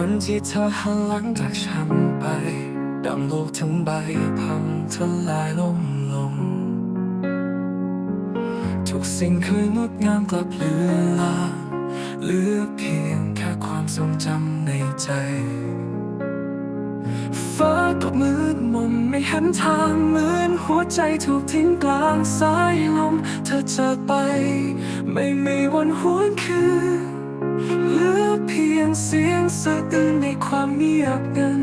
วันที่เธอหันหลังจากฉันไปดังโลกทั้งใบพังทลายลงลง ทุกสิ่งเคยงดงามกลับเลือลางเหลือเพียงแค่ความทรงจำในใจฟ้าก็มืดมนไม่เห็นทางเหมือนหัวใจถูกทิ้งกลางสายลม เธอจากไป ไม่มีวันหวนคืนเหลือเพียงเสียง สะอื้นในความเงียบงัน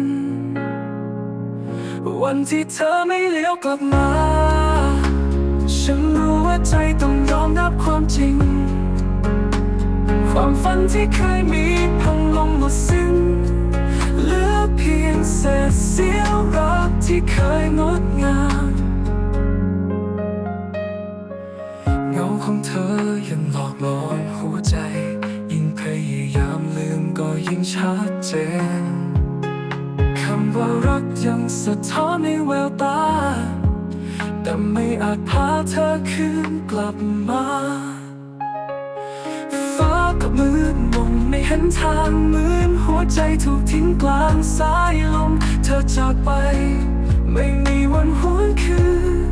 วันที่เธอไม่เลี้ยวกลับมา ฉันรู้ว่าใจต้องยอมรับความจริง ความฝันที่เคยมีพังลงหมดสิ้น เหลือเพียงเศษเสี้ยวรักที่เคยงดงามเงาของเธอยังหลอกหลอนหัวใจ ยิ่งชัดเจน คำว่ารักยังสะท้อนในแววตา แต่ไม่อาจพาเธอคืนกลับมา ฟ้าก็มืดมนไม่เห็นทางเหมือนหัวใจถูกทิ้งกลางสายลม เธอจากไป ไม่มีวันหวนคืน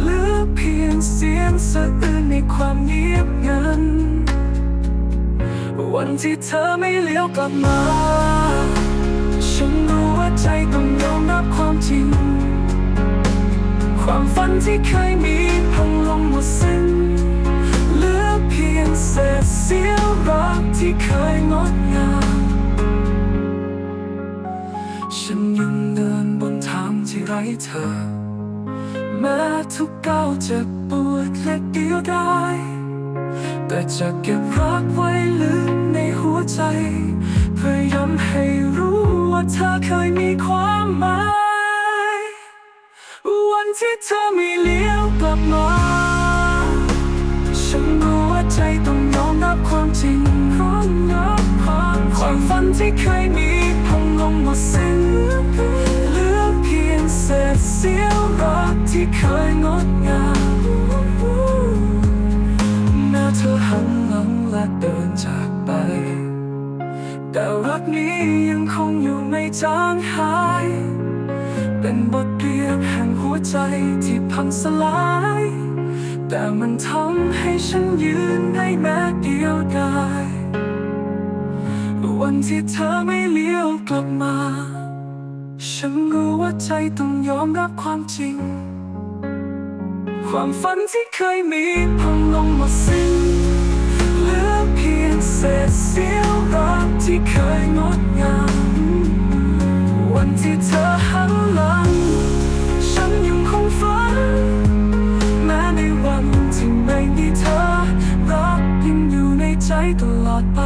เหลือเพียงเสียงสะอื้นในความเงียบงัน วันที่เธอไม่เลี้ยวกลับมา ฉันรู้ว่าใจต้องยอมรับความจริง ความฝันที่เคยมีพังลงหมดสิ้นเหลือเพียงเศษเสี้ยวรักที่เคยงดงาม ฉันยังเดินบนทางที่ไร้เธอ แม้ทุกก้าวเจ็บปวดและเดียวดาย แต่จะเก็บรักไว้ลึกในหัวใจ เพื่อย้ำให้รู้ว่าเธอเคยมีความหมาย วันที่เธอไม่เลี้ยวกลับมา ฉันรู้ว่าใจต้องยอมรับความจริงยอมรับความความฝันที่เคยมีพังลงหมดสิ้น รักนี้ยังคงอยู่ไม่จางหาย เป็นบทเรียนแห่งหัวใจที่พังสลาย แต่มันทำให้ฉันยืนได้แม้เดียวดายวันที่เธอไม่เลี้ยวกลับมา ฉันรู้ว่าใจต้องยอมรับความจริง ความฝันที่เคยมีพังลงหมดสิ้น ตลอดไป